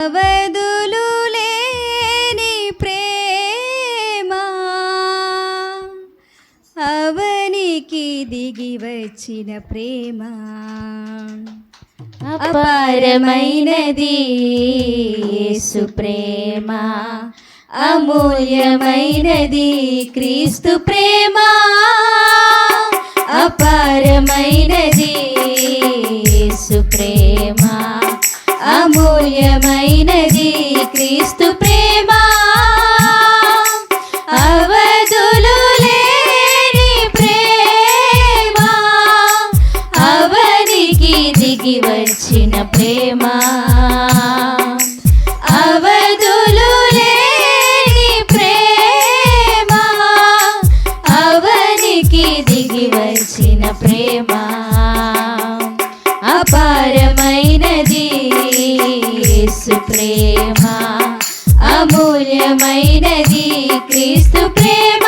అవధులు లేని ప్రేమ అవనికి దిగి వచ్చిన ప్రేమ అపారమైనది యేసు ప్రేమ అమూల్యమైనది క్రీస్తు ప్రేమా. అమూల్యమైనది క్రీస్తు ప్రేమ. అవధులు లేని ప్రేమ. అవనికి దిగి వచ్చిన ప్రేమ. అవధులు లేని ప్రేమ. అవనికి దిగి వచ్చిన ప్రేమ. అపారమైనది యేసు ప్రేమ అమూల్యమైనది క్రీస్తు ప్రేమ.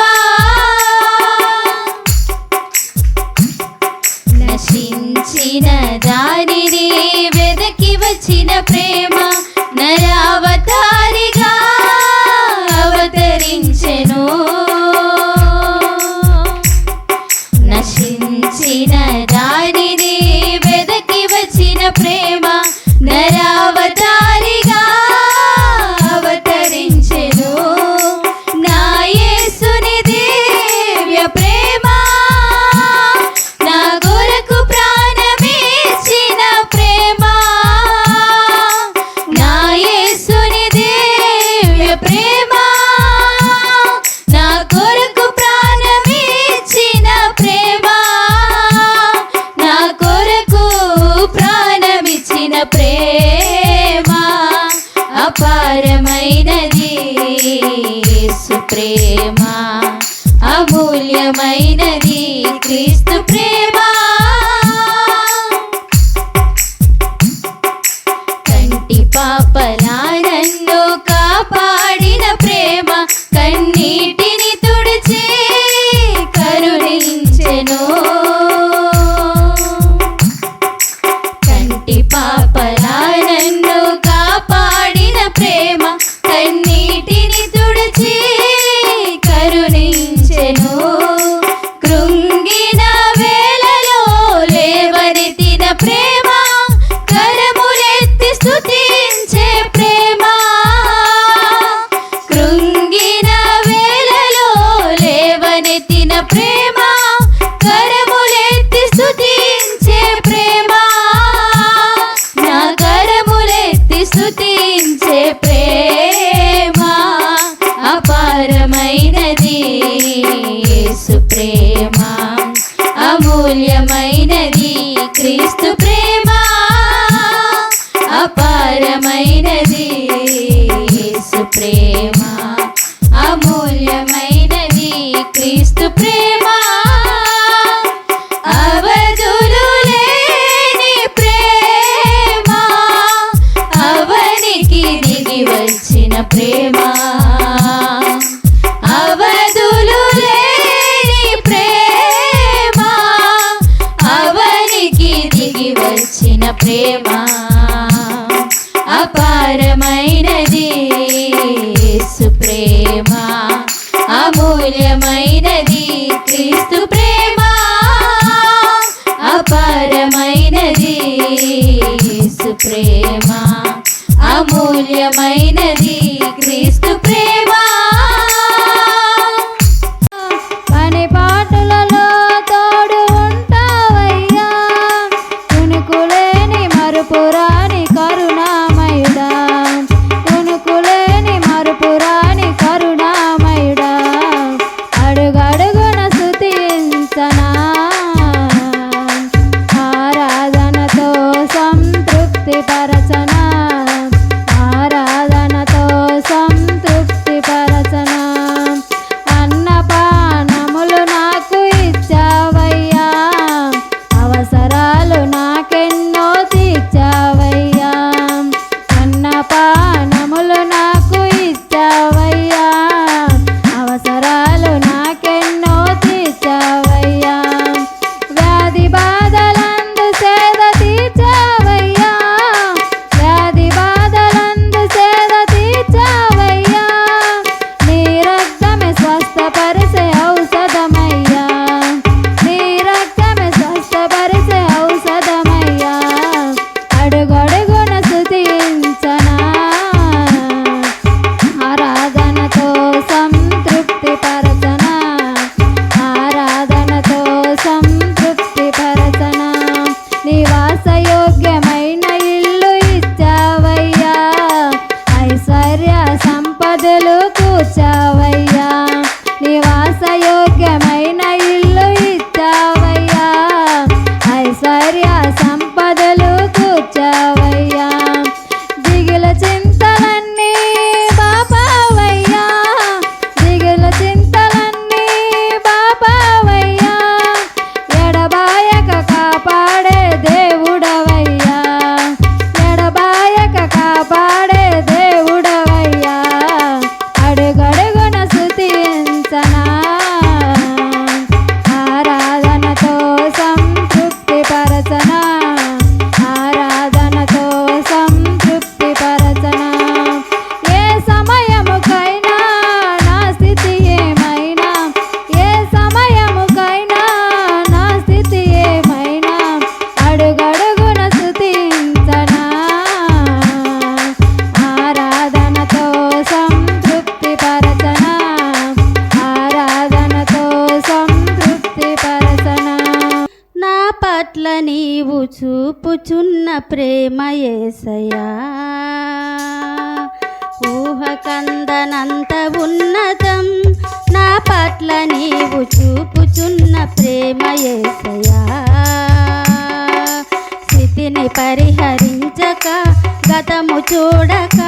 గతము చూడక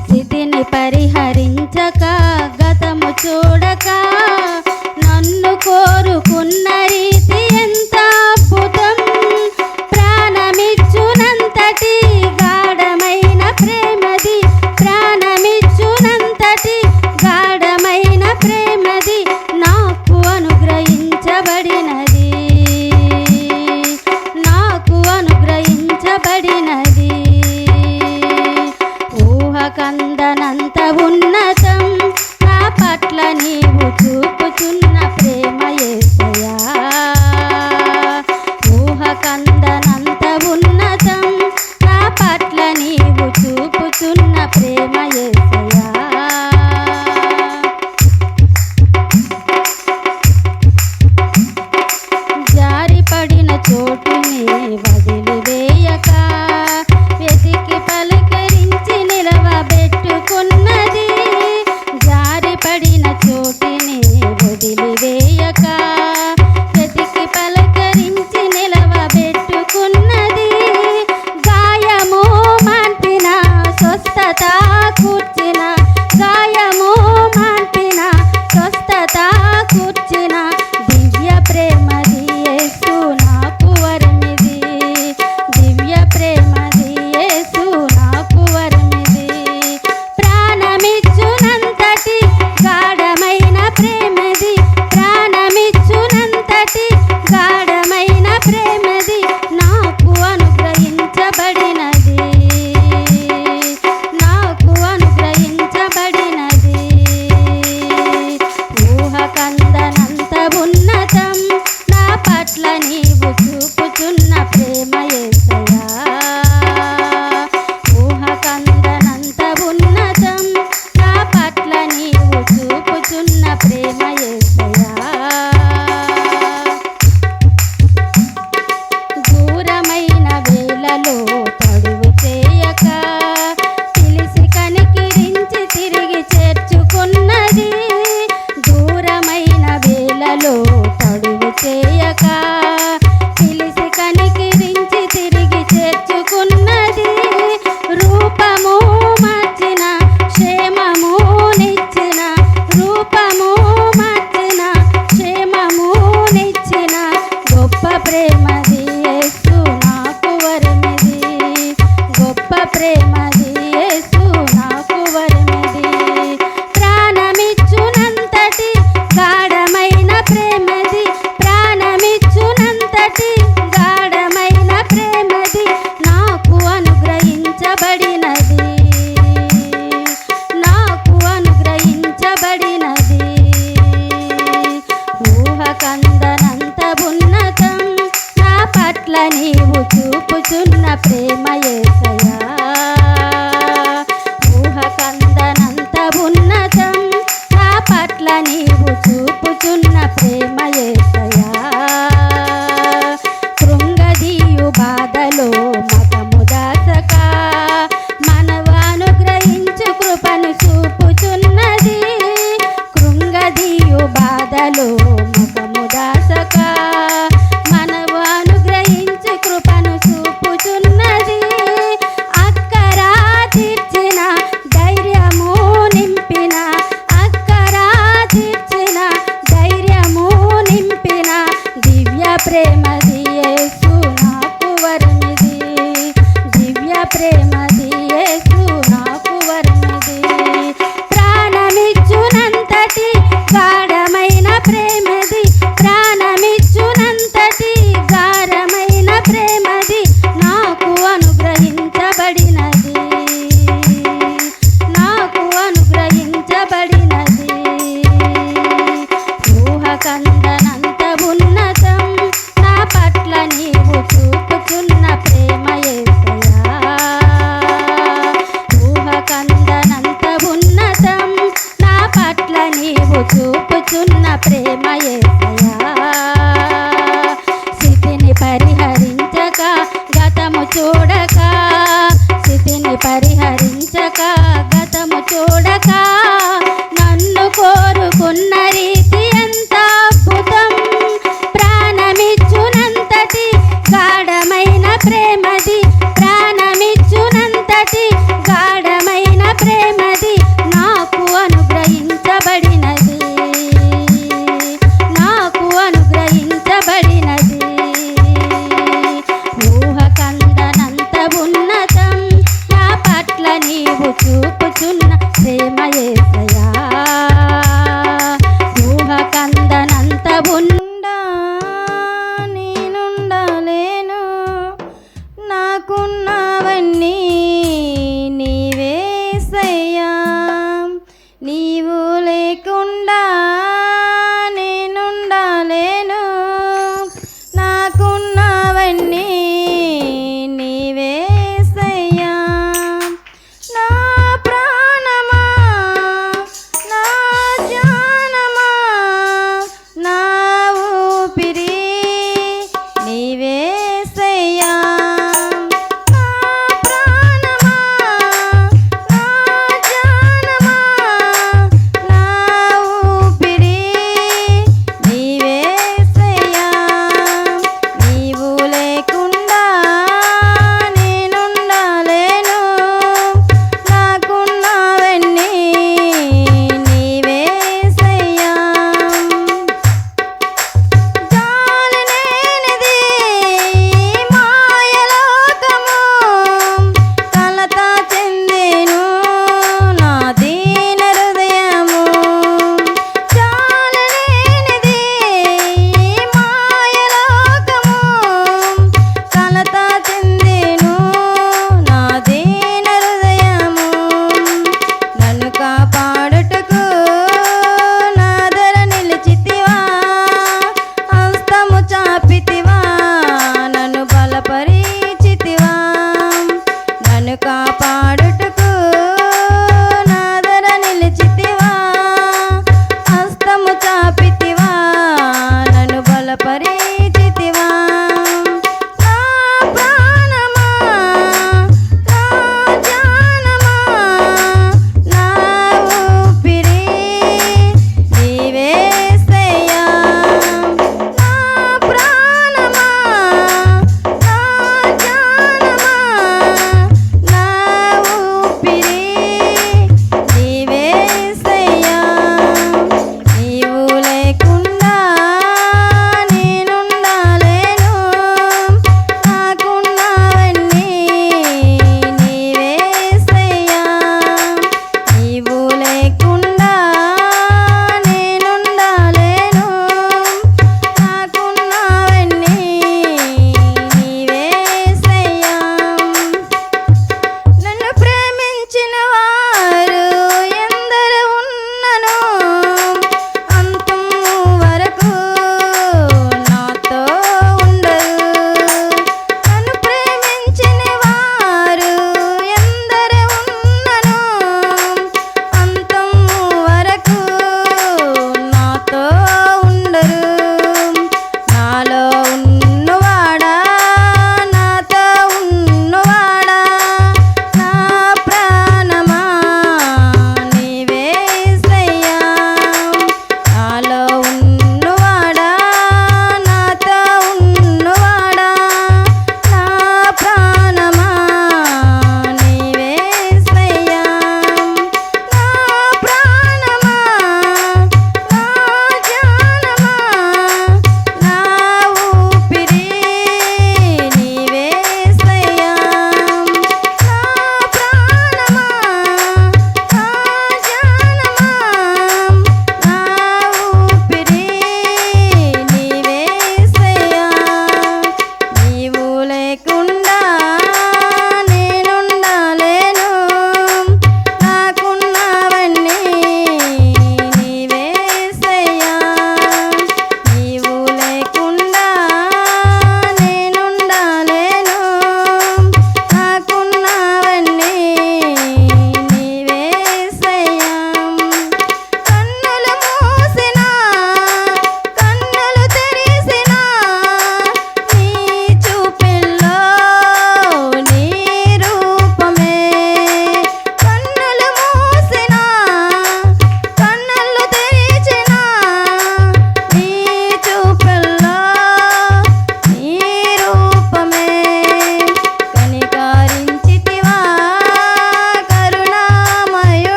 స్థితిని పరిహరించక గతము చూడక నన్ను కోరుకున్న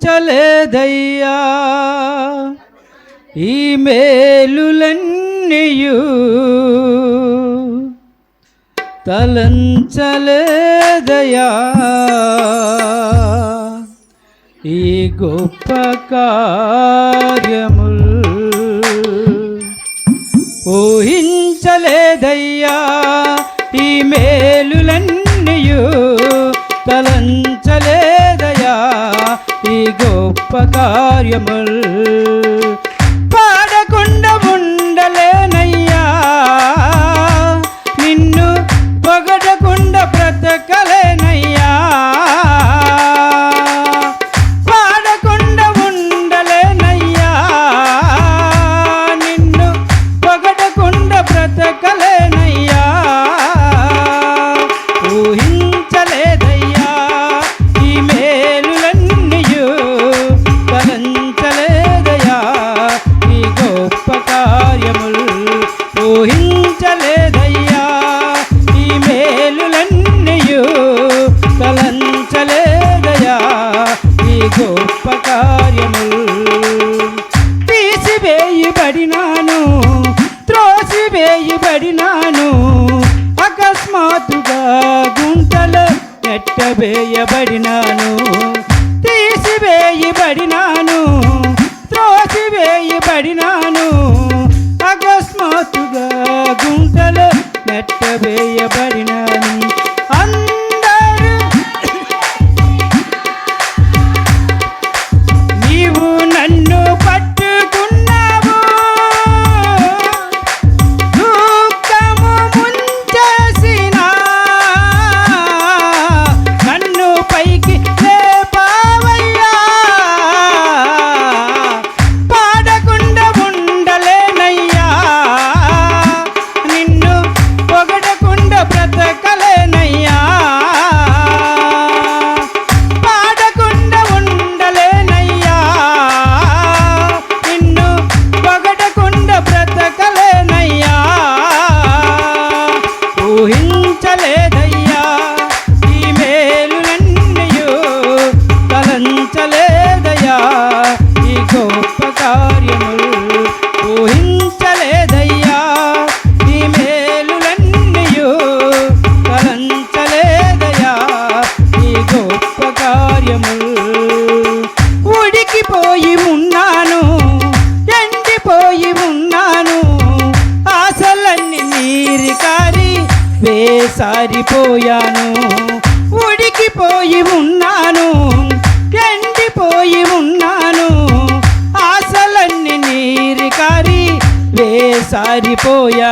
గణించలేదయ్యా ఈ మేలులన్నీయు తలంచలేదయ్యా. ఈ గొప్ప కార్యముల్ ఊహించలేదయ్యా. ఈ మేలులన్నీయు తలం அல்ப காரியமல். পোয়া